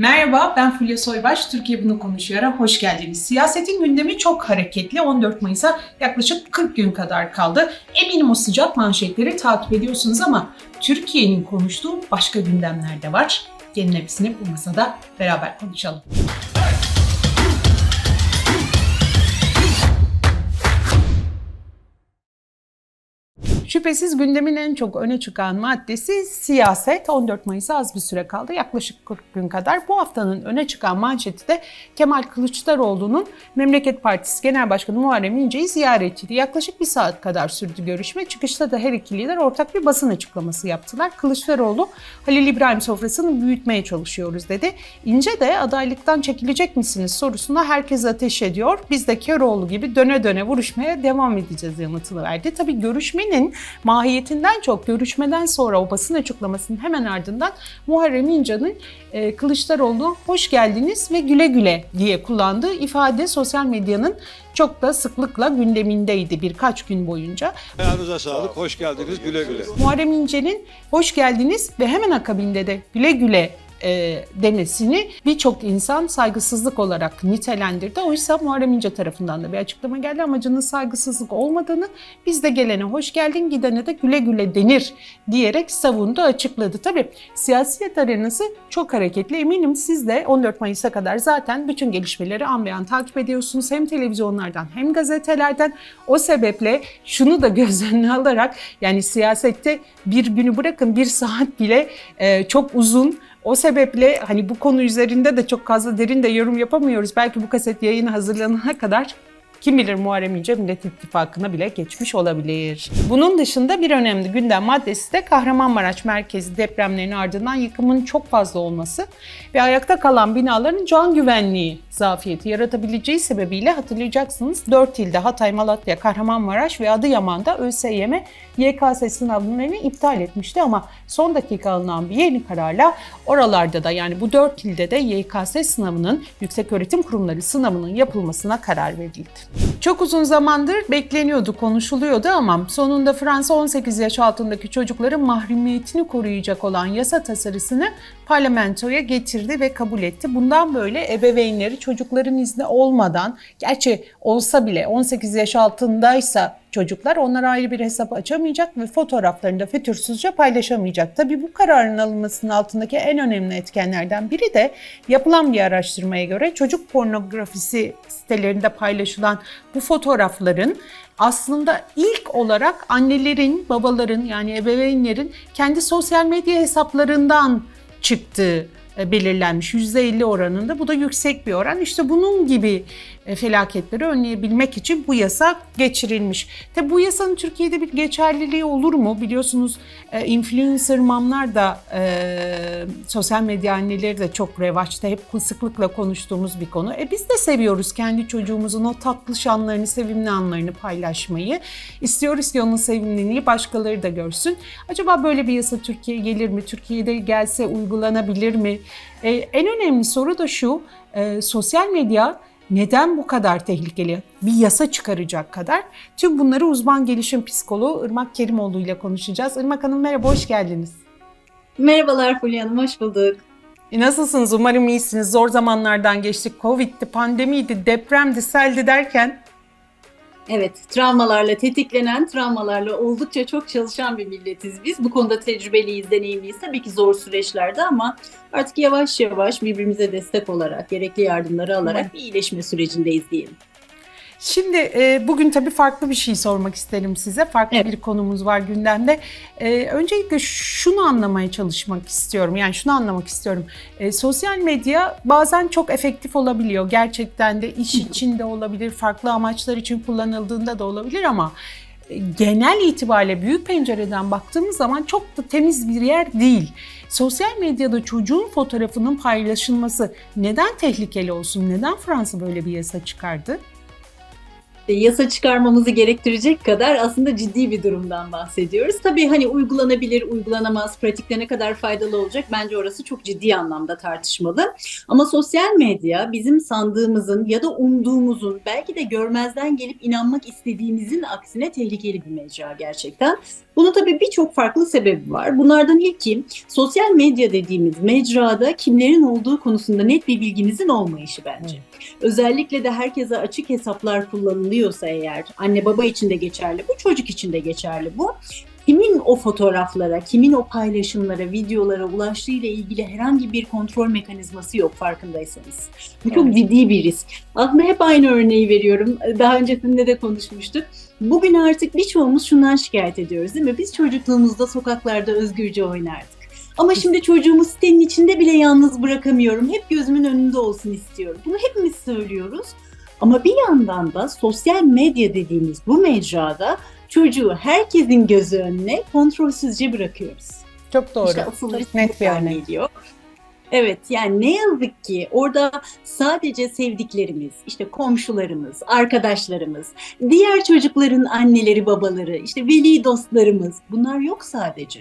Merhaba, ben Fulya Soybaş. Türkiye Bunu Konuşuyor'a hoş geldiniz. Siyasetin gündemi çok hareketli. 14 Mayıs'a yaklaşık 40 gün kadar kaldı. Eminim o sıcak manşetleri takip ediyorsunuz ama Türkiye'nin konuştuğu başka gündemler de var. Gelin hepsini bu masada beraber konuşalım. Şüphesiz gündemin en çok öne çıkan maddesi siyaset. 14 Mayıs'a az bir süre kaldı. Yaklaşık 40 gün kadar. Bu haftanın öne çıkan manşeti de Kemal Kılıçdaroğlu'nun Memleket Partisi Genel Başkanı Muharrem İnce'yi ziyaretiydi. Yaklaşık bir saat kadar sürdü görüşme. Çıkışta da her iki lider ortak bir basın açıklaması yaptılar. Kılıçdaroğlu Halil İbrahim sofrasını büyütmeye çalışıyoruz dedi. İnce de adaylıktan çekilecek misiniz sorusuna herkes ateş ediyor. Biz de Köroğlu gibi döne döne vuruşmaya devam edeceğiz yanıtını verdi. Tabii görüşmenin mahiyetinden çok görüşmeden sonra o basın açıklamasının hemen ardından Muharrem İnce'nin e, Kılıçdaroğlu hoş geldiniz ve güle güle diye kullandığı ifade sosyal medyanın çok da sıklıkla gündemindeydi birkaç gün boyunca. Ayağınıza sağlık, hoş geldiniz, güle güle. Muharrem İnce'nin hoş geldiniz ve hemen akabinde de güle güle e, demesini birçok insan saygısızlık olarak nitelendirdi. Oysa Muharrem İnce tarafından da bir açıklama geldi. Amacının saygısızlık olmadığını, biz de gelene hoş geldin, gidene de güle güle denir diyerek savundu, açıkladı. Tabii siyasiyet arenası çok hareketli. Eminim siz de 14 Mayıs'a kadar zaten bütün gelişmeleri an be an takip ediyorsunuz. Hem televizyonlardan hem gazetelerden. O sebeple şunu da göz önüne alarak yani siyasette bir günü bırakın bir saat bile e, çok uzun o sebeple hani bu konu üzerinde de çok fazla derin de yorum yapamıyoruz. Belki bu kaset yayını hazırlanana kadar kim bilir Muharrem İnce Millet İttifakı'na bile geçmiş olabilir. Bunun dışında bir önemli gündem maddesi de Kahramanmaraş merkezi depremlerinin ardından yıkımın çok fazla olması ve ayakta kalan binaların can güvenliği zafiyeti yaratabileceği sebebiyle hatırlayacaksınız 4 ilde Hatay, Malatya, Kahramanmaraş ve Adıyaman'da ÖSYM YKS sınavlarını iptal etmişti ama son dakika alınan bir yeni kararla oralarda da yani bu 4 ilde de YKS sınavının Yükseköğretim Kurumları sınavının yapılmasına karar verildi. Çok uzun zamandır bekleniyordu, konuşuluyordu ama sonunda Fransa 18 yaş altındaki çocukların mahremiyetini koruyacak olan yasa tasarısını parlamentoya getirdi ve kabul etti. Bundan böyle ebeveynleri çocukların izni olmadan, gerçi olsa bile 18 yaş altındaysa çocuklar onlara ayrı bir hesap açamayacak ve fotoğraflarını da fütursuzca paylaşamayacak. Tabii bu kararın alınmasının altındaki en önemli etkenlerden biri de yapılan bir araştırmaya göre çocuk pornografisi sitelerinde paylaşılan bu fotoğrafların aslında ilk olarak annelerin, babaların yani ebeveynlerin kendi sosyal medya hesaplarından çıktığı e, belirlenmiş %50 oranında. Bu da yüksek bir oran. İşte bunun gibi felaketleri önleyebilmek için bu yasa geçirilmiş. Tabi bu yasanın Türkiye'de bir geçerliliği olur mu? Biliyorsunuz e, influencer mamlar da e, sosyal medya anneleri de çok revaçta. Hep sıklıkla konuştuğumuz bir konu. E biz de seviyoruz kendi çocuğumuzun o tatlı şanlarını, sevimli anlarını paylaşmayı. İstiyoruz ki onun sevimliliği başkaları da görsün. Acaba böyle bir yasa Türkiye'ye gelir mi? Türkiye'de gelse uygulanabilir mi? E, en önemli soru da şu, e, sosyal medya neden bu kadar tehlikeli? Bir yasa çıkaracak kadar. Tüm bunları uzman gelişim psikoloğu Irmak Kerimoğlu ile konuşacağız. Irmak Hanım merhaba, hoş geldiniz. Merhabalar Fulya Hanım, hoş bulduk. E nasılsınız? Umarım iyisiniz. Zor zamanlardan geçtik. Covid'di, pandemiydi, depremdi, seldi derken Evet, travmalarla tetiklenen, travmalarla oldukça çok çalışan bir milletiz biz. Bu konuda tecrübeliyiz, deneyimliyiz. Tabii ki zor süreçlerde ama artık yavaş yavaş birbirimize destek olarak, gerekli yardımları alarak bir iyileşme sürecindeyiz diyelim. Şimdi e, bugün tabii farklı bir şey sormak isterim size. Farklı Evet. bir konumuz var gündemde. E, öncelikle şunu anlamaya çalışmak istiyorum. Yani şunu anlamak istiyorum. E, sosyal medya bazen çok efektif olabiliyor. Gerçekten de iş için de olabilir, farklı amaçlar için kullanıldığında da olabilir ama e, genel itibariyle büyük pencereden baktığımız zaman çok da temiz bir yer değil. Sosyal medyada çocuğun fotoğrafının paylaşılması neden tehlikeli olsun? Neden Fransa böyle bir yasa çıkardı? E, Yasa çıkarmamızı gerektirecek kadar aslında ciddi bir durumdan bahsediyoruz. Tabii hani uygulanabilir, uygulanamaz, pratikte ne kadar faydalı olacak bence orası çok ciddi anlamda tartışmalı. Ama sosyal medya bizim sandığımızın ya da umduğumuzun belki de görmezden gelip inanmak istediğimizin aksine tehlikeli bir mecra gerçekten. Bunun tabii birçok farklı sebebi var. Bunlardan ilki sosyal medya dediğimiz mecrada kimlerin olduğu konusunda net bir bilgimizin olmayışı bence. Özellikle de herkese açık hesaplar kullanılıyorsa eğer, anne baba için de geçerli bu, çocuk için de geçerli bu. Kimin o fotoğraflara, kimin o paylaşımlara, videolara ulaştığı ile ilgili herhangi bir kontrol mekanizması yok farkındaysanız. Bu çok Evet. ciddi bir risk. Aslında hep aynı örneği veriyorum. Daha öncesinde de konuşmuştuk. Bugün artık birçoğumuz şundan şikayet ediyoruz değil mi? Biz çocukluğumuzda sokaklarda özgürce oynardık. Ama şimdi çocuğumu sitenin içinde bile yalnız bırakamıyorum. Hep gözümün önünde olsun istiyorum. Bunu hepimiz söylüyoruz. Ama bir yandan da sosyal medya dediğimiz bu mecrada çocuğu herkesin gözü önüne kontrolsüzce bırakıyoruz. Çok doğru. İşte asıl Net bir örnek. geliyor. Evet yani ne yazık ki orada sadece sevdiklerimiz, işte komşularımız, arkadaşlarımız, diğer çocukların anneleri, babaları, işte veli dostlarımız bunlar yok sadece.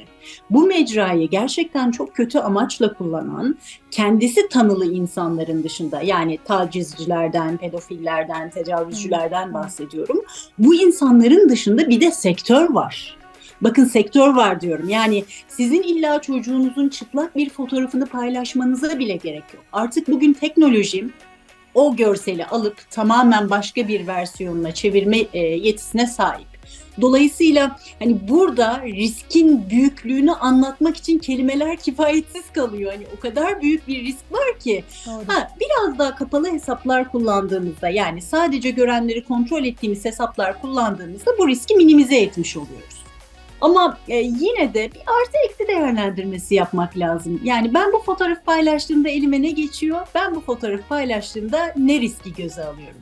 Bu mecrayı gerçekten çok kötü amaçla kullanan, kendisi tanılı insanların dışında yani tacizcilerden, pedofillerden, tecavüzcülerden bahsediyorum. Bu insanların dışında bir de sektör var. Bakın sektör var diyorum. Yani sizin illa çocuğunuzun çıplak bir fotoğrafını paylaşmanıza bile gerek yok. Artık bugün teknoloji o görseli alıp tamamen başka bir versiyonuna çevirme e, yetisine sahip. Dolayısıyla hani burada riskin büyüklüğünü anlatmak için kelimeler kifayetsiz kalıyor. Hani o kadar büyük bir risk var ki Doğru. Ha, biraz daha kapalı hesaplar kullandığımızda yani sadece görenleri kontrol ettiğimiz hesaplar kullandığımızda bu riski minimize etmiş oluyoruz. Ama e, yine de bir artı eksi değerlendirmesi yapmak lazım. Yani ben bu fotoğrafı paylaştığımda elime ne geçiyor? Ben bu fotoğrafı paylaştığımda ne riski göze alıyorum?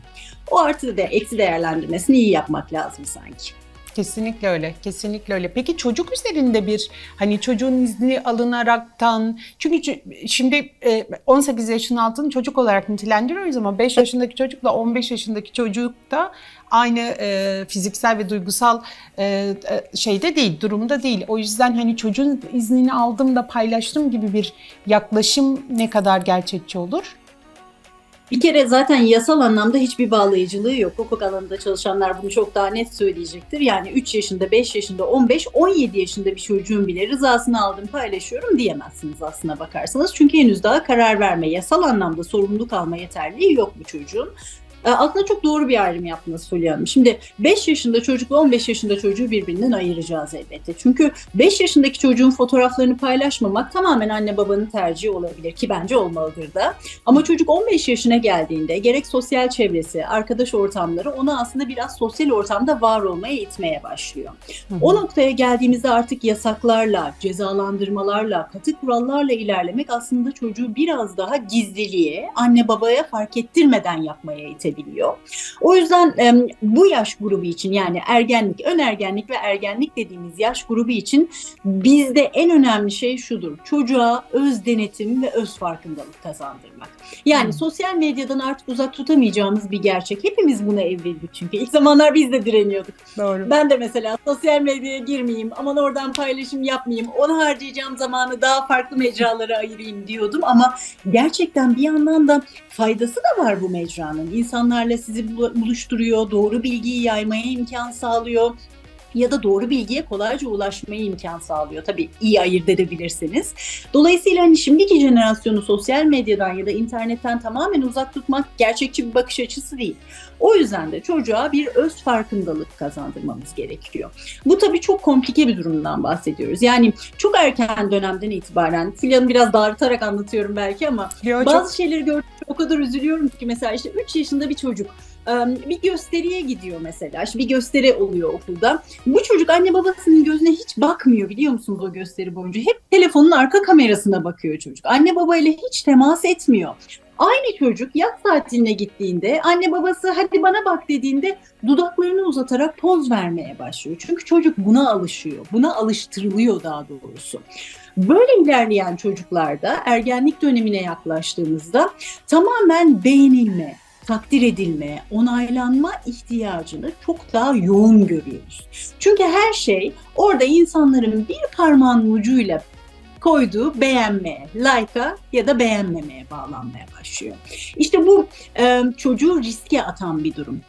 O artı da eksi değerlendirmesini iyi yapmak lazım sanki. Kesinlikle öyle, kesinlikle öyle. Peki çocuk üzerinde bir hani çocuğun izni alınaraktan çünkü şimdi e, 18 yaşın altını çocuk olarak nitelendiriyoruz ama 5 yaşındaki çocukla 15 yaşındaki çocuk da aynı e, fiziksel ve duygusal e, e, şeyde değil, durumda değil. O yüzden hani çocuğun iznini aldım da paylaştım gibi bir yaklaşım ne kadar gerçekçi olur? Bir kere zaten yasal anlamda hiçbir bağlayıcılığı yok. Hukuk alanında çalışanlar bunu çok daha net söyleyecektir. Yani 3 yaşında, 5 yaşında, 15, 17 yaşında bir çocuğun bile rızasını aldım paylaşıyorum diyemezsiniz aslına bakarsanız. Çünkü henüz daha karar verme, yasal anlamda sorumluluk alma yeterliği yok bu çocuğun. E, Aslında çok doğru bir ayrım yaptınız Fulya Hanım. Şimdi 5 yaşında çocukla 15 yaşında çocuğu birbirinden ayıracağız elbette. Çünkü 5 yaşındaki çocuğun fotoğraflarını paylaşmamak tamamen anne babanın tercihi olabilir ki bence olmalıdır da. Ama çocuk 15 yaşına geldiğinde gerek sosyal çevresi, arkadaş ortamları onu aslında biraz sosyal ortamda var olmaya itmeye başlıyor. O noktaya geldiğimizde artık yasaklarla, cezalandırmalarla, katı kurallarla ilerlemek aslında çocuğu biraz daha gizliliğe, anne babaya fark ettirmeden yapmaya itebiliyor. O yüzden bu yaş grubu için yani ergenlik, ön ergenlik ve ergenlik dediğimiz yaş grubu için bizde en önemli şey şudur. Çocuğa öz denetim ve öz farkındalık kazandırmak. Yani Hmm. sosyal medyadan artık uzak tutamayacağımız bir gerçek. Hepimiz buna evrildik çünkü. İlk zamanlar biz de direniyorduk. Doğru. Ben de mesela sosyal medyaya girmeyeyim, aman oradan paylaşım yapmayayım, onu harcayacağım zamanı daha farklı mecralara ayırayım diyordum ama gerçekten bir yandan da faydası da var bu mecranın. İnsanlarla sizi bul- buluşturuyor, doğru bilgiyi yaymaya imkan sağlıyor ya da doğru bilgiye kolayca ulaşmaya imkan sağlıyor. Tabii iyi ayırt edebilirsiniz. Dolayısıyla hani şimdiki jenerasyonu sosyal medyadan ya da internetten tamamen uzak tutmak gerçekçi bir bakış açısı değil. O yüzden de çocuğa bir öz farkındalık kazandırmamız gerekiyor. Bu tabii çok komplike bir durumdan bahsediyoruz. Yani çok erken dönemden itibaren, Filya'nı biraz dağıtarak anlatıyorum belki ama Yo, çok- bazı şeyleri gördükçe o kadar üzülüyorum ki mesela işte 3 yaşında bir çocuk bir gösteriye gidiyor mesela. İşte bir gösteri oluyor okulda. Bu çocuk anne babasının gözüne hiç bakmıyor biliyor musunuz o gösteri boyunca. Hep telefonun arka kamerasına bakıyor çocuk. Anne babayla hiç temas etmiyor. Aynı çocuk yaz tatiline gittiğinde anne babası hadi bana bak dediğinde dudaklarını uzatarak poz vermeye başlıyor. Çünkü çocuk buna alışıyor. Buna alıştırılıyor daha doğrusu. Böyle ilerleyen çocuklarda ergenlik dönemine yaklaştığımızda tamamen beğenilme, takdir edilme, onaylanma ihtiyacını çok daha yoğun görüyoruz. Çünkü her şey orada insanların bir parmağın ucuyla koyduğu beğenmeye, like'a ya da beğenmemeye bağlanmaya başlıyor. İşte bu çocuğu riske atan bir durum.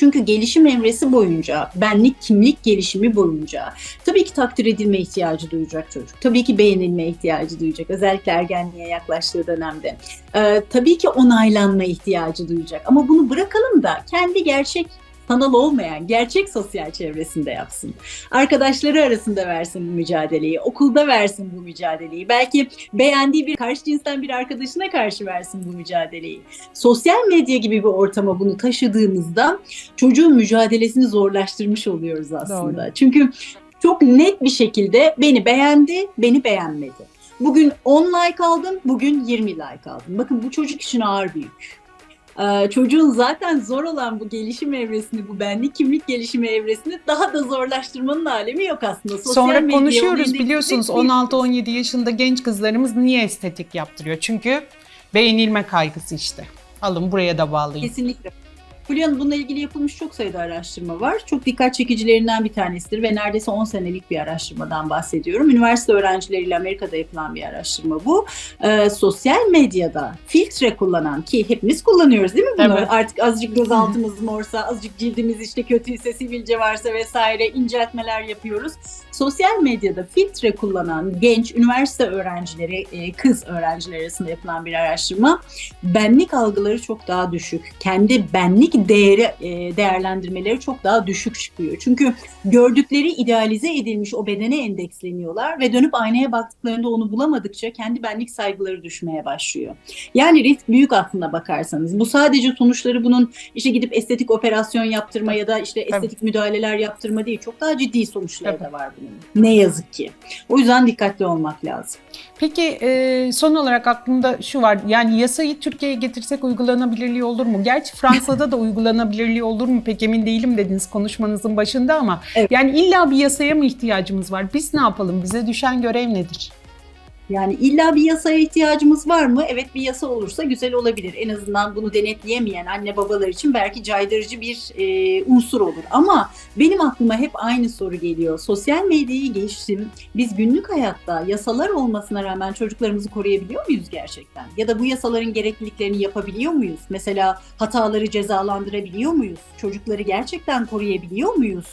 Çünkü gelişim evresi boyunca, benlik kimlik gelişimi boyunca tabii ki takdir edilme ihtiyacı duyacak çocuk. Tabii ki beğenilme ihtiyacı duyacak. Özellikle ergenliğe yaklaştığı dönemde. Ee, tabii ki onaylanma ihtiyacı duyacak. Ama bunu bırakalım da kendi gerçek sanal olmayan gerçek sosyal çevresinde yapsın. Arkadaşları arasında versin bu mücadeleyi, okulda versin bu mücadeleyi. Belki beğendiği bir karşı cinsten bir arkadaşına karşı versin bu mücadeleyi. Sosyal medya gibi bir ortama bunu taşıdığımızda çocuğun mücadelesini zorlaştırmış oluyoruz aslında. Çünkü çok net bir şekilde beni beğendi, beni beğenmedi. Bugün 10 like aldım, bugün 20 like aldım. Bakın bu çocuk için ağır bir yük. Ee, çocuğun zaten zor olan bu gelişim evresini, bu benlik kimlik gelişimi evresini daha da zorlaştırmanın alemi yok aslında. Sosyal Sonra medya onu konuşuyoruz biliyorsunuz değil. 16-17 yaşında genç kızlarımız niye estetik yaptırıyor? Çünkü beğenilme kaygısı işte. Alın buraya da bağlayın. Kesinlikle. Fulya Hanım bununla ilgili yapılmış çok sayıda araştırma var. Çok dikkat çekicilerinden bir tanesidir ve neredeyse 10 senelik bir araştırmadan bahsediyorum. Üniversite öğrencileriyle Amerika'da yapılan bir araştırma bu. Ee, sosyal medyada filtre kullanan ki hepimiz kullanıyoruz değil mi bunu? Evet. Artık azıcık gözaltımız morsa, azıcık cildimiz işte kötüyse, sivilce varsa vesaire inceltmeler yapıyoruz. Sosyal medyada filtre kullanan genç üniversite öğrencileri, e, kız öğrenciler arasında yapılan bir araştırma benlik algıları çok daha düşük. Kendi benlik değeri e, değerlendirmeleri çok daha düşük çıkıyor. Çünkü gördükleri idealize edilmiş o bedene endeksleniyorlar ve dönüp aynaya baktıklarında onu bulamadıkça kendi benlik saygıları düşmeye başlıyor. Yani risk büyük aslında bakarsanız. Bu sadece sonuçları bunun işte gidip estetik operasyon yaptırma ya da işte estetik müdahaleler yaptırma değil. Çok daha ciddi sonuçları Tabii. da var bunun. Ne yazık ki. O yüzden dikkatli olmak lazım. Peki e, son olarak aklımda şu var. Yani yasayı Türkiye'ye getirsek uygulanabilirliği olur mu? Gerçi Fransa'da da uygulanabilirliği olur mu? Pek emin değilim dediniz konuşmanızın başında ama Evet. yani illa bir yasaya mı ihtiyacımız var? Biz ne yapalım? Bize düşen görev nedir? Yani illa bir yasaya ihtiyacımız var mı? Evet bir yasa olursa güzel olabilir. En azından bunu denetleyemeyen anne babalar için belki caydırıcı bir e, unsur olur. Ama benim aklıma hep aynı soru geliyor. Sosyal medyayı geçtim. Biz günlük hayatta yasalar olmasına rağmen çocuklarımızı koruyabiliyor muyuz gerçekten? Ya da bu yasaların gerekliliklerini yapabiliyor muyuz? Mesela hataları cezalandırabiliyor muyuz? Çocukları gerçekten koruyabiliyor muyuz?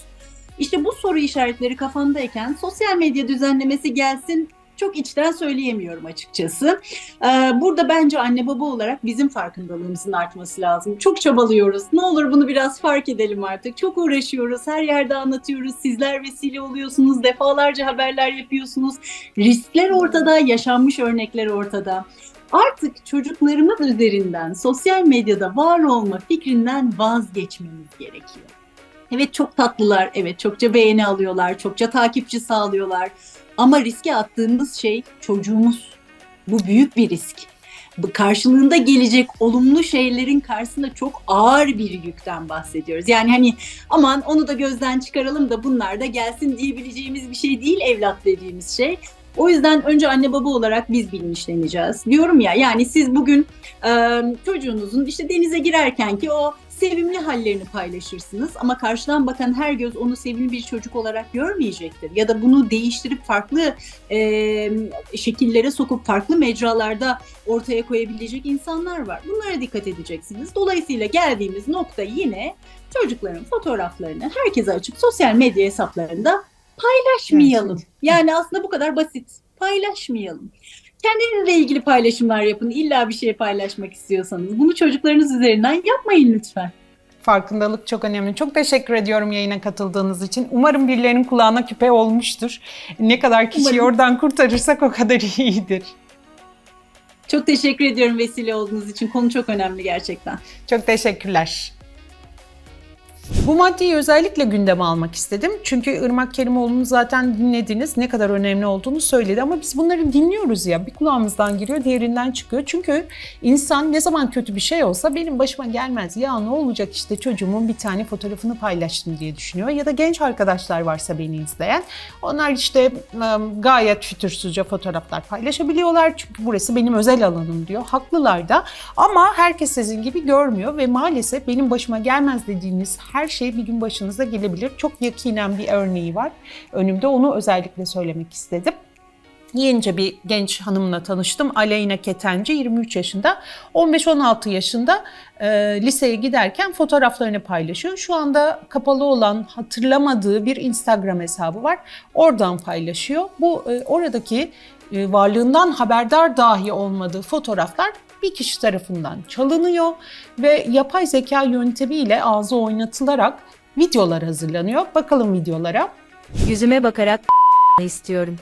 İşte bu soru işaretleri kafamdayken sosyal medya düzenlemesi gelsin çok içten söyleyemiyorum açıkçası. Ee, Burada bence anne baba olarak bizim farkındalığımızın artması lazım. Çok çabalıyoruz. Ne olur bunu biraz fark edelim artık. Çok uğraşıyoruz. Her yerde anlatıyoruz. Sizler vesile oluyorsunuz. Defalarca haberler yapıyorsunuz. Riskler ortada, yaşanmış örnekler ortada. Artık çocuklarımız üzerinden sosyal medyada var olma fikrinden vazgeçmemiz gerekiyor. Evet çok tatlılar, evet çokça beğeni alıyorlar, çokça takipçi sağlıyorlar. Ama riske attığımız şey çocuğumuz. Bu büyük bir risk. Karşılığında gelecek olumlu şeylerin karşısında çok ağır bir yükten bahsediyoruz. Yani hani aman onu da gözden çıkaralım da bunlar da gelsin diyebileceğimiz bir şey değil evlat dediğimiz şey. O yüzden önce anne baba olarak biz bilinçleneceğiz. Diyorum ya yani siz bugün e, çocuğunuzun işte denize girerken ki o sevimli hallerini paylaşırsınız ama karşıdan bakan her göz onu sevimli bir çocuk olarak görmeyecektir. Ya da bunu değiştirip farklı e, şekillere sokup farklı mecralarda ortaya koyabilecek insanlar var. Bunlara dikkat edeceksiniz. Dolayısıyla geldiğimiz nokta yine çocukların fotoğraflarını herkese açıp sosyal medya hesaplarında paylaşmayalım. Yani aslında bu kadar basit. Paylaşmayalım. Kendinizle ilgili paylaşımlar yapın. İlla bir şey paylaşmak istiyorsanız. Bunu çocuklarınız üzerinden yapmayın lütfen. Farkındalık çok önemli. Çok teşekkür ediyorum yayına katıldığınız için. Umarım birilerinin kulağına küpe olmuştur. Ne kadar kişiyi Umarım. oradan kurtarırsak o kadar iyidir. Çok teşekkür ediyorum vesile olduğunuz için. Konu çok önemli gerçekten. Çok teşekkürler. Bu maddeyi özellikle gündeme almak istedim. Çünkü Irmak Kerimoğlu'nu zaten dinlediniz. Ne kadar önemli olduğunu söyledi ama biz bunları dinliyoruz ya. Bir kulağımızdan giriyor, diğerinden çıkıyor. Çünkü insan ne zaman kötü bir şey olsa benim başıma gelmez. Ya ne olacak işte çocuğumun bir tane fotoğrafını paylaştım diye düşünüyor. Ya da genç arkadaşlar varsa beni izleyen. Onlar işte ım, gayet fütursuzca fotoğraflar paylaşabiliyorlar. Çünkü burası benim özel alanım diyor. Haklılar da. Ama herkes sizin gibi görmüyor ve maalesef benim başıma gelmez dediğiniz her şey bir gün başınıza gelebilir. Çok yakinen bir örneği var. Önümde onu özellikle söylemek istedim. Yenice bir genç hanımla tanıştım. Aleyna Ketenci 23 yaşında. 15-16 yaşında e, liseye giderken fotoğraflarını paylaşıyor. Şu anda kapalı olan hatırlamadığı bir Instagram hesabı var. Oradan paylaşıyor. Bu e, oradaki e, varlığından haberdar dahi olmadığı fotoğraflar bir kişi tarafından çalınıyor ve yapay zeka yöntemiyle ağzı oynatılarak videolar hazırlanıyor. Bakalım videolara. Yüzüme bakarak istiyorum.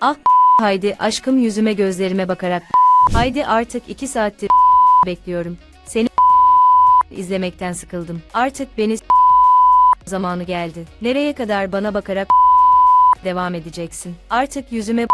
Ah haydi aşkım yüzüme gözlerime bakarak haydi artık iki saattir bekliyorum. Seni izlemekten sıkıldım. Artık beni zamanı geldi. Nereye kadar bana bakarak devam edeceksin? Artık yüzüme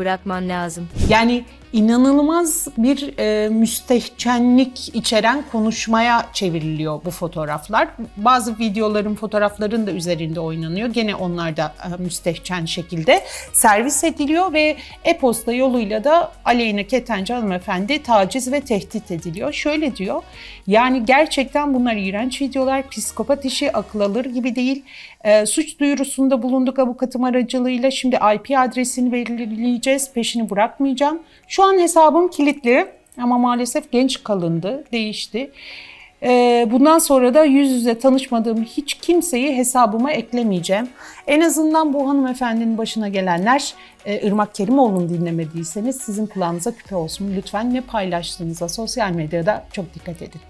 bırakman lazım. Yani inanılmaz bir e, müstehcenlik içeren konuşmaya çevriliyor bu fotoğraflar. Bazı videoların fotoğrafların da üzerinde oynanıyor. Gene onlar da e, müstehcen şekilde servis ediliyor ve e-posta yoluyla da Aleyna Ketenci hanımefendi taciz ve tehdit ediliyor. Şöyle diyor, yani gerçekten bunlar iğrenç videolar, psikopat işi akıl alır gibi değil. E, suç duyurusunda bulunduk avukatım aracılığıyla. Şimdi IP adresini belirleyeceğiz, peşini bırakmayacağım. Şu an hesabım kilitli ama maalesef genç kalındı, değişti. Ee, Bundan sonra da yüz yüze tanışmadığım hiç kimseyi hesabıma eklemeyeceğim. En azından bu hanımefendinin başına gelenler e, Irmak Kerimoğlu'nu dinlemediyseniz sizin kulağınıza küpe olsun. Lütfen ne paylaştığınıza sosyal medyada çok dikkat edin.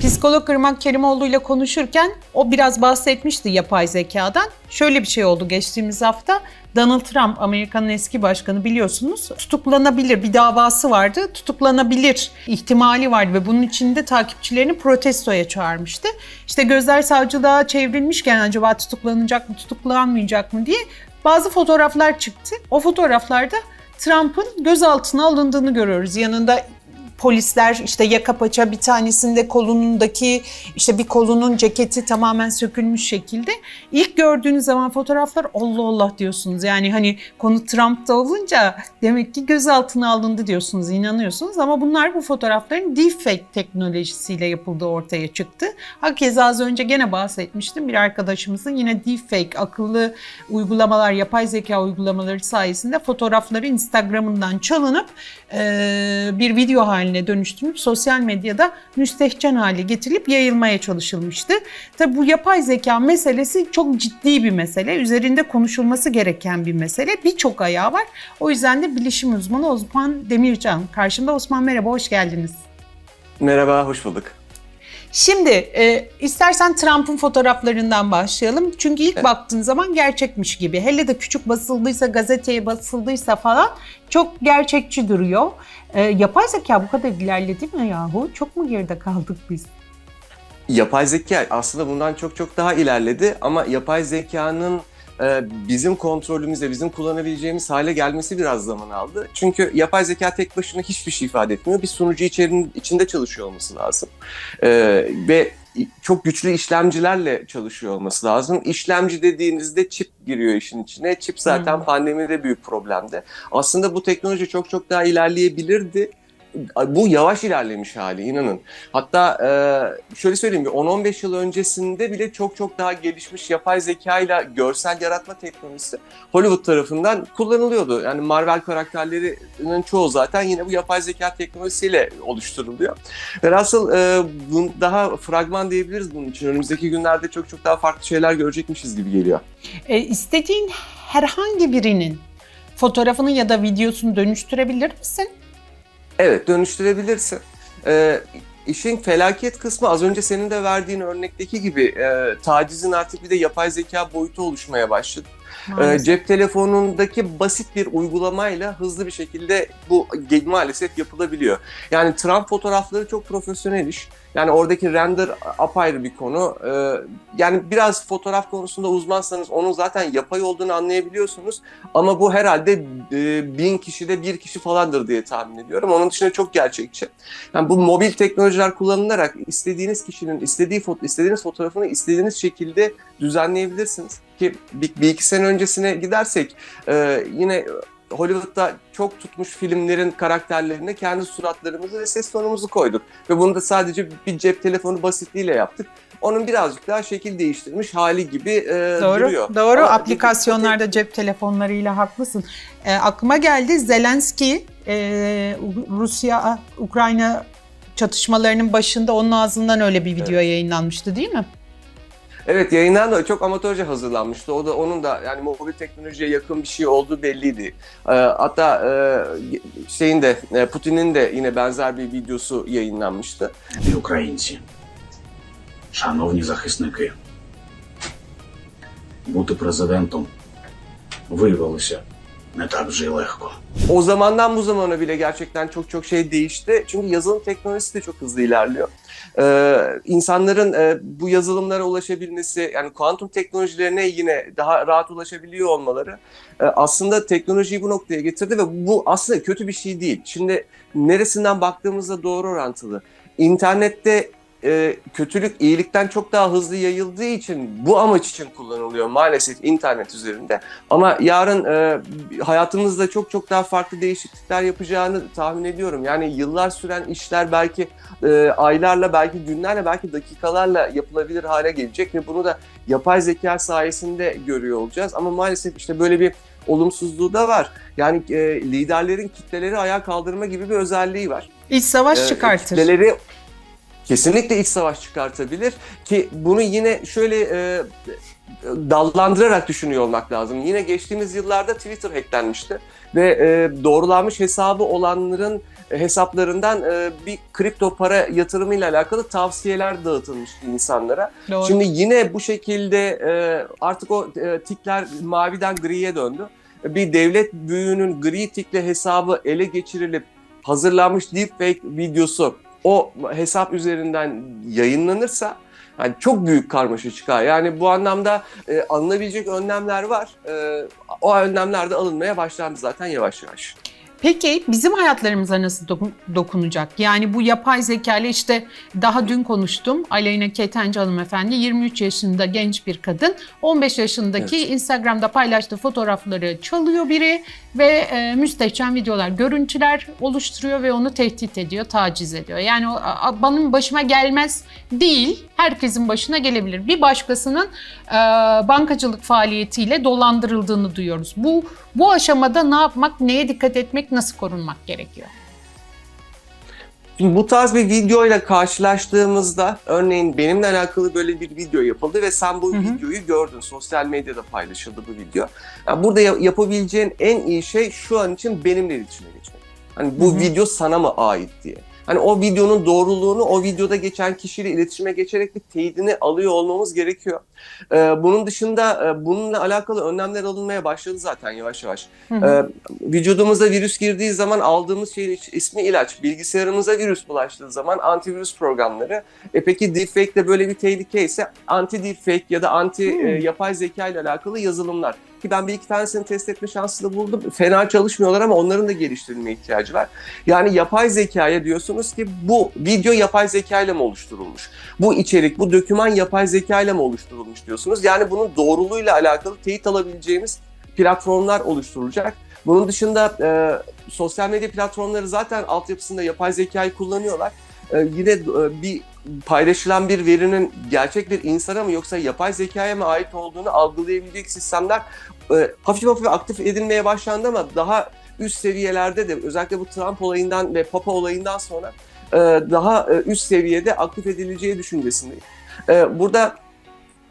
Psikolog Irmak Kerimoğlu ile konuşurken o biraz bahsetmişti yapay zekadan. Şöyle bir şey oldu geçtiğimiz hafta. Donald Trump, Amerika'nın eski başkanı biliyorsunuz, tutuklanabilir. Bir davası vardı, tutuklanabilir ihtimali vardı ve bunun için de takipçilerini protestoya çağırmıştı. İşte gözler savcılığa çevrilmişken acaba tutuklanacak mı, tutuklanmayacak mı diye bazı fotoğraflar çıktı. O fotoğraflarda Trump'ın gözaltına alındığını görüyoruz. Yanında polisler işte yaka paça bir tanesinde kolundaki işte bir kolunun ceketi tamamen sökülmüş şekilde. İlk gördüğünüz zaman fotoğraflar Allah Allah diyorsunuz. Yani hani konu Trump'ta olunca demek ki gözaltına alındı diyorsunuz, inanıyorsunuz. Ama bunlar bu fotoğrafların deepfake teknolojisiyle yapıldığı ortaya çıktı. Hakeza az önce gene bahsetmiştim. Bir arkadaşımızın yine deepfake akıllı uygulamalar, yapay zeka uygulamaları sayesinde fotoğrafları Instagram'ından çalınıp bir video haline dönüştürülüp sosyal medyada müstehcen hale getirilip yayılmaya çalışılmıştı. Tabi bu yapay zeka meselesi çok ciddi bir mesele. Üzerinde konuşulması gereken bir mesele. Birçok ayağı var. O yüzden de bilişim uzmanı Osman Demircan. Karşımda Osman merhaba, hoş geldiniz. Merhaba, hoş bulduk. Şimdi e, istersen Trump'ın fotoğraflarından başlayalım. Çünkü ilk baktığın zaman gerçekmiş gibi. Hele de küçük basıldıysa, gazeteye basıldıysa falan çok gerçekçi duruyor. E, yapay zeka bu kadar ilerledi mi yahu? Çok mu geride kaldık biz? Yapay zeka aslında bundan çok çok daha ilerledi ama yapay zekanın bizim kontrolümüzde, bizim kullanabileceğimiz hale gelmesi biraz zaman aldı. Çünkü yapay zeka tek başına hiçbir şey ifade etmiyor. Bir sunucu içerinin içinde çalışıyor olması lazım. E, ve çok güçlü işlemcilerle çalışıyor olması lazım. İşlemci dediğinizde çip giriyor işin içine. Çip zaten Hmm. pandemide büyük problemdi. Aslında bu teknoloji çok çok daha ilerleyebilirdi. Bu yavaş ilerlemiş hali inanın. Hatta e, şöyle söyleyeyim bir 10-15 yıl öncesinde bile çok çok daha gelişmiş yapay zeka ile görsel yaratma teknolojisi Hollywood tarafından kullanılıyordu. Yani Marvel karakterlerinin çoğu zaten yine bu yapay zeka teknolojisiyle oluşturuluyor. Velhasıl e, bunu daha fragman diyebiliriz bunun için. Önümüzdeki günlerde çok çok daha farklı şeyler görecekmişiz gibi geliyor. E, istediğin herhangi birinin fotoğrafını ya da videosunu dönüştürebilir misin? Evet dönüştürebilirsin. Ee, işin felaket kısmı az önce senin de verdiğin örnekteki gibi e, tacizin artık bir de yapay zeka boyutu oluşmaya başladı. Maalesef. cep telefonundaki basit bir uygulamayla hızlı bir şekilde bu maalesef yapılabiliyor. Yani Trump fotoğrafları çok profesyonel iş. Yani oradaki render apayrı bir konu. Ee, yani biraz fotoğraf konusunda uzmansanız onun zaten yapay olduğunu anlayabiliyorsunuz. Ama bu herhalde e, bin kişide bir kişi falandır diye tahmin ediyorum. Onun dışında çok gerçekçi. Yani bu mobil teknolojiler kullanılarak istediğiniz kişinin istediği foto, istediğiniz fotoğrafını istediğiniz şekilde düzenleyebilirsiniz. Ki bir, bir iki sene öncesine gidersek e, yine Hollywood'da çok tutmuş filmlerin karakterlerine kendi suratlarımızı ve ses tonumuzu koyduk. Ve bunu da sadece bir cep telefonu basitliğiyle yaptık. Onun birazcık daha şekil değiştirmiş hali gibi e, Doğru, duruyor. doğru. Ama Aplikasyonlarda cep telefonlarıyla haklısın. E, aklıma geldi Zelenski, e, Rusya, Ukrayna çatışmalarının başında onun ağzından öyle bir video yayınlanmıştı değil mi? Evet yayınlandı. Çok amatörce hazırlanmıştı. O da onun da yani mobil teknolojiye yakın bir şey olduğu belliydi. Ee, hatta e, şeyin de e, Putin'in de yine benzer bir videosu yayınlanmıştı. і українці. Шановні захисники, бути президентом виявилося не так вже й легко. O zamandan bu zamana bile gerçekten çok çok şey değişti. Çünkü yazılım teknolojisi de çok hızlı ilerliyor. Ee, insanların e, bu yazılımlara ulaşabilmesi, yani kuantum teknolojilerine yine daha rahat ulaşabiliyor olmaları e, aslında teknolojiyi bu noktaya getirdi ve bu aslında kötü bir şey değil. Şimdi neresinden baktığımızda doğru orantılı. İnternette e, kötülük iyilikten çok daha hızlı yayıldığı için bu amaç için kullanılıyor maalesef internet üzerinde. Ama yarın e, hayatımızda çok çok daha farklı değişiklikler yapacağını tahmin ediyorum. Yani yıllar süren işler belki e, aylarla, belki günlerle, belki dakikalarla yapılabilir hale gelecek ve bunu da yapay zeka sayesinde görüyor olacağız. Ama maalesef işte böyle bir olumsuzluğu da var. Yani e, liderlerin kitleleri ayağa kaldırma gibi bir özelliği var. İç savaş Ee, çıkartır. Kitleleri kesinlikle iç savaş çıkartabilir ki bunu yine şöyle e, dallandırarak düşünüyor olmak lazım. Yine geçtiğimiz yıllarda Twitter hacklenmişti ve e, doğrulanmış hesabı olanların hesaplarından e, bir kripto para yatırımıyla alakalı tavsiyeler dağıtılmıştı insanlara. Doğru. Şimdi yine bu şekilde e, artık o e, tikler maviden griye döndü. Bir devlet büyüğünün gri tikli hesabı ele geçirilip hazırlanmış deepfake videosu o hesap üzerinden yayınlanırsa yani çok büyük karmaşa çıkar. Yani bu anlamda e, alınabilecek önlemler var. E, o önlemler de alınmaya başlandı zaten yavaş yavaş. Peki bizim hayatlarımıza nasıl dokun- dokunacak? Yani bu yapay zeka ile işte daha dün konuştum. Aleyna Ketenci hanımefendi 23 yaşında genç bir kadın. 15 yaşındaki Instagram'da paylaştığı fotoğrafları çalıyor biri ve e, müstehcen videolar, görüntüler oluşturuyor ve onu tehdit ediyor, taciz ediyor. Yani o, a- benim başıma gelmez değil, herkesin başına gelebilir. Bir başkasının e, bankacılık faaliyetiyle dolandırıldığını duyuyoruz. Bu bu aşamada ne yapmak, neye dikkat etmek, nasıl korunmak gerekiyor? Şimdi bu tarz bir videoyla karşılaştığımızda örneğin benimle alakalı böyle bir video yapıldı ve sen bu Hı hı. videoyu gördün. Sosyal medyada paylaşıldı bu video. Yani burada ya- yapabileceğin en iyi şey şu an için benimle iletişime geçmek. Hani bu Hı hı. video sana mı ait diye. Hani o videonun doğruluğunu o videoda geçen kişiyle iletişime geçerek bir teyidini alıyor olmamız gerekiyor. Ee, bunun dışında e, bununla alakalı önlemler alınmaya başladı zaten yavaş yavaş. Hı hı. Ee, vücudumuza virüs girdiği zaman aldığımız şeyin ismi ilaç. Bilgisayarımıza virüs bulaştığı zaman antivirüs programları. E peki deepfake de böyle bir tehlike ise anti deepfake ya da anti e, yapay zeka ile alakalı yazılımlar. Ki ben bir iki tanesini test etme şansı da buldum. Fena çalışmıyorlar ama onların da geliştirilmeye ihtiyacı var. Yani yapay zekaya diyorsunuz ki bu video yapay zeka ile mi oluşturulmuş? Bu içerik, bu doküman yapay zeka ile mi oluşturulmuş diyorsunuz? Yani bunun doğruluğuyla alakalı teyit alabileceğimiz platformlar oluşturulacak. Bunun dışında e, sosyal medya platformları zaten altyapısında yapay zekayı kullanıyorlar. E, yine e, bir paylaşılan bir verinin gerçek bir insana mı yoksa yapay zekaya mı ait olduğunu algılayabilecek sistemler e, hafif hafif aktif edilmeye başlandı ama daha üst seviyelerde de özellikle bu Trump olayından ve Papa olayından sonra e, daha üst seviyede aktif edileceği düşüncesindeyim. Burada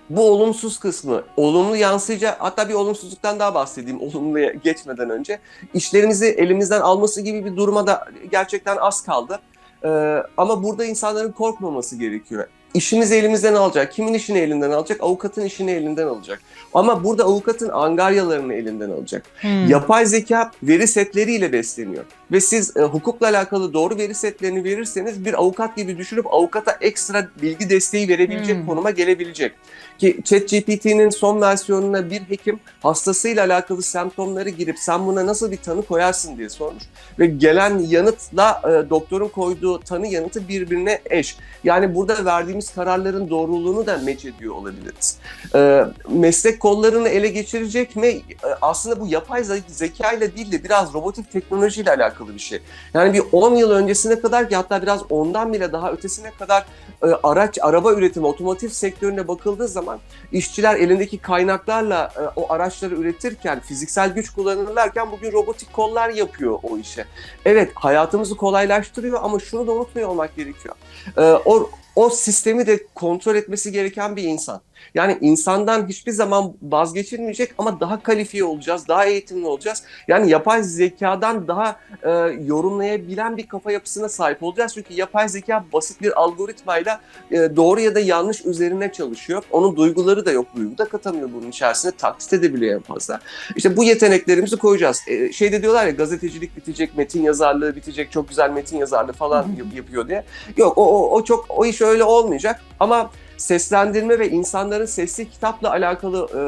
bu olumsuz kısmı, olumlu yansıyacak, hatta bir olumsuzluktan daha bahsedeyim olumluya geçmeden önce. İşlerimizi elimizden alması gibi bir duruma da gerçekten az kaldı. Ee, ama burada insanların korkmaması gerekiyor. İşimizi elimizden alacak. Kimin işini elinden alacak? Avukatın işini elinden alacak. Ama burada avukatın angaryalarını elinden alacak. Hmm. Yapay zeka veri setleriyle besleniyor. Ve siz e, hukukla alakalı doğru veri setlerini verirseniz bir avukat gibi düşünüp avukata ekstra bilgi desteği verebilecek Hmm. konuma gelebilecek. Ki ChatGPT'nin son versiyonuna bir hekim hastasıyla alakalı semptomları girip sen buna nasıl bir tanı koyarsın diye sormuş ve gelen yanıtla e, doktorun koyduğu tanı yanıtı birbirine eş. Yani burada verdiğimiz kararların doğruluğunu da meç ediyor olabiliriz. E, meslek kollarını ele geçirecek mi? E, aslında bu yapay ze- zeka ile değil de biraz robotik teknolojiyle alakalı bir şey. Yani bir 10 yıl öncesine kadar ki hatta biraz ondan bile daha ötesine kadar e, araç, araba üretimi, otomotiv sektörüne bakıldığı zaman işçiler elindeki kaynaklarla e, o araçları üretirken, fiziksel güç kullanırlarken bugün robotik kollar yapıyor o işe. Evet hayatımızı kolaylaştırıyor ama şunu da unutmuyor olmak gerekiyor. E, o, o sistemi de kontrol etmesi gereken bir insan. Yani insandan hiçbir zaman vazgeçilmeyecek ama daha kalifiye olacağız, daha eğitimli olacağız. Yani yapay zekadan daha e, yorumlayabilen bir kafa yapısına sahip olacağız. Çünkü yapay zeka basit bir algoritmayla e, doğru ya da yanlış üzerine çalışıyor. Onun duyguları da yok, duygu da katamıyor bunun içerisine, taklit edebiliyor en fazla. İşte bu yeteneklerimizi koyacağız. E, şeyde diyorlar ya gazetecilik bitecek, metin yazarlığı bitecek, çok güzel metin yazarlığı falan yap- yapıyor diye. Yok o, o, o çok o iş öyle olmayacak ama seslendirme ve insanların sesli kitapla alakalı e,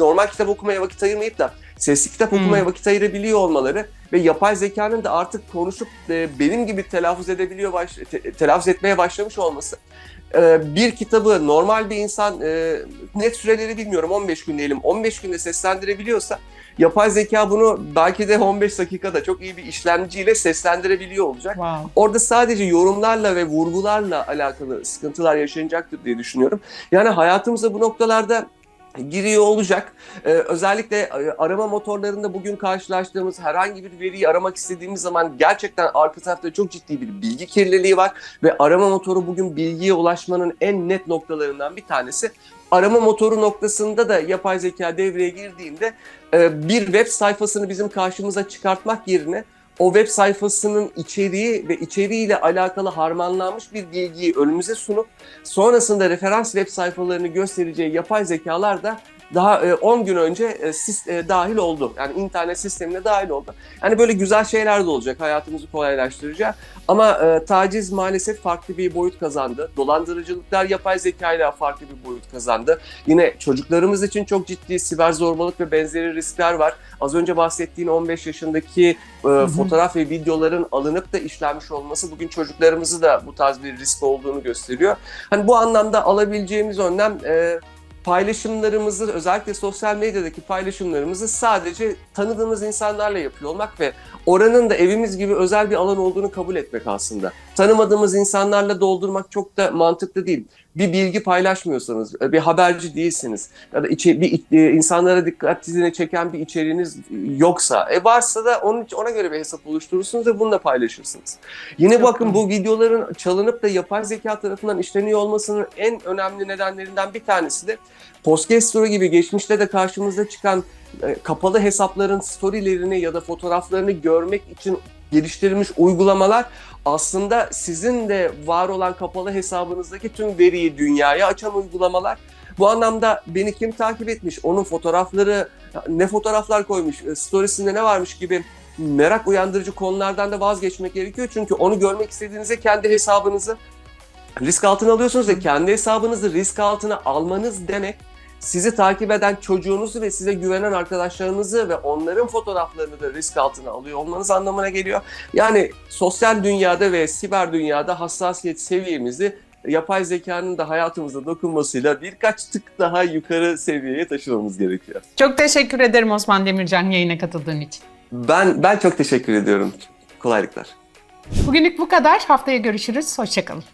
normal kitap okumaya vakit ayırmayıp da sesli kitap Hmm. okumaya vakit ayırabiliyor olmaları ve yapay zekanın da artık konuşup e, benim gibi telaffuz edebiliyor baş, te- telaffuz etmeye başlamış olması e, bir kitabı normal bir insan e, net süreleri bilmiyorum 15 gün diyelim 15 günde seslendirebiliyorsa yapay zeka bunu belki de 15 dakikada çok iyi bir işlemciyle seslendirebiliyor olacak. Wow. Orada sadece yorumlarla ve vurgularla alakalı sıkıntılar yaşanacaktır diye düşünüyorum. Yani hayatımıza bu noktalarda giriyor olacak. Ee, özellikle e, arama motorlarında bugün karşılaştığımız herhangi bir veriyi aramak istediğimiz zaman gerçekten arka tarafta çok ciddi bir bilgi kirliliği var ve arama motoru bugün bilgiye ulaşmanın en net noktalarından bir tanesi. Arama motoru noktasında da yapay zeka devreye girdiğinde bir web sayfasını bizim karşımıza çıkartmak yerine o web sayfasının içeriği ve içeriğiyle alakalı harmanlanmış bir bilgiyi önümüze sunup sonrasında referans web sayfalarını göstereceği yapay zekalar da daha e, 10 gün önce e, sis- e, dahil oldu. Yani internet sistemine dahil oldu. Yani böyle güzel şeyler de olacak hayatımızı kolaylaştıracak. Ama e, taciz maalesef farklı bir boyut kazandı. Dolandırıcılıklar yapay zekayla farklı bir boyut kazandı. Yine çocuklarımız için çok ciddi siber zorbalık ve benzeri riskler var. Az önce bahsettiğin 15 yaşındaki e, fotoğraf ve videoların alınıp da işlenmiş olması bugün çocuklarımızı da bu tarz bir risk olduğunu gösteriyor. Hani bu anlamda alabileceğimiz önlem e, paylaşımlarımızı özellikle sosyal medyadaki paylaşımlarımızı sadece tanıdığımız insanlarla yapıyor olmak ve oranın da evimiz gibi özel bir alan olduğunu kabul etmek aslında. Tanımadığımız insanlarla doldurmak çok da mantıklı değil. Bir bilgi paylaşmıyorsanız, bir haberci değilsiniz ya da içe, bir e, insanlara dikkatini çeken bir içeriğiniz yoksa, e varsa da onun ona göre bir hesap oluşturursunuz ve bununla paylaşırsınız. Yine Çok bakın bu videoların çalınıp da yapay zeka tarafından işleniyor olmasının en önemli nedenlerinden bir tanesi de story gibi geçmişte de karşımıza çıkan e, kapalı hesapların storylerini ya da fotoğraflarını görmek için geliştirilmiş uygulamalar aslında sizin de var olan kapalı hesabınızdaki tüm veriyi dünyaya açan uygulamalar. Bu anlamda beni kim takip etmiş, onun fotoğrafları, ne fotoğraflar koymuş, e, storiesinde ne varmış gibi merak uyandırıcı konulardan da vazgeçmek gerekiyor. Çünkü onu görmek istediğinizde kendi hesabınızı risk altına alıyorsunuz ve kendi hesabınızı risk altına almanız demek sizi takip eden çocuğunuzu ve size güvenen arkadaşlarınızı ve onların fotoğraflarını da risk altına alıyor olmanız anlamına geliyor. Yani sosyal dünyada ve siber dünyada hassasiyet seviyemizi yapay zekanın da hayatımıza dokunmasıyla birkaç tık daha yukarı seviyeye taşımamız gerekiyor. Çok teşekkür ederim Osman Demircan yayına katıldığın için. Ben ben çok teşekkür ediyorum. Kolaylıklar. Bugünlük bu kadar. Haftaya görüşürüz. Hoşçakalın.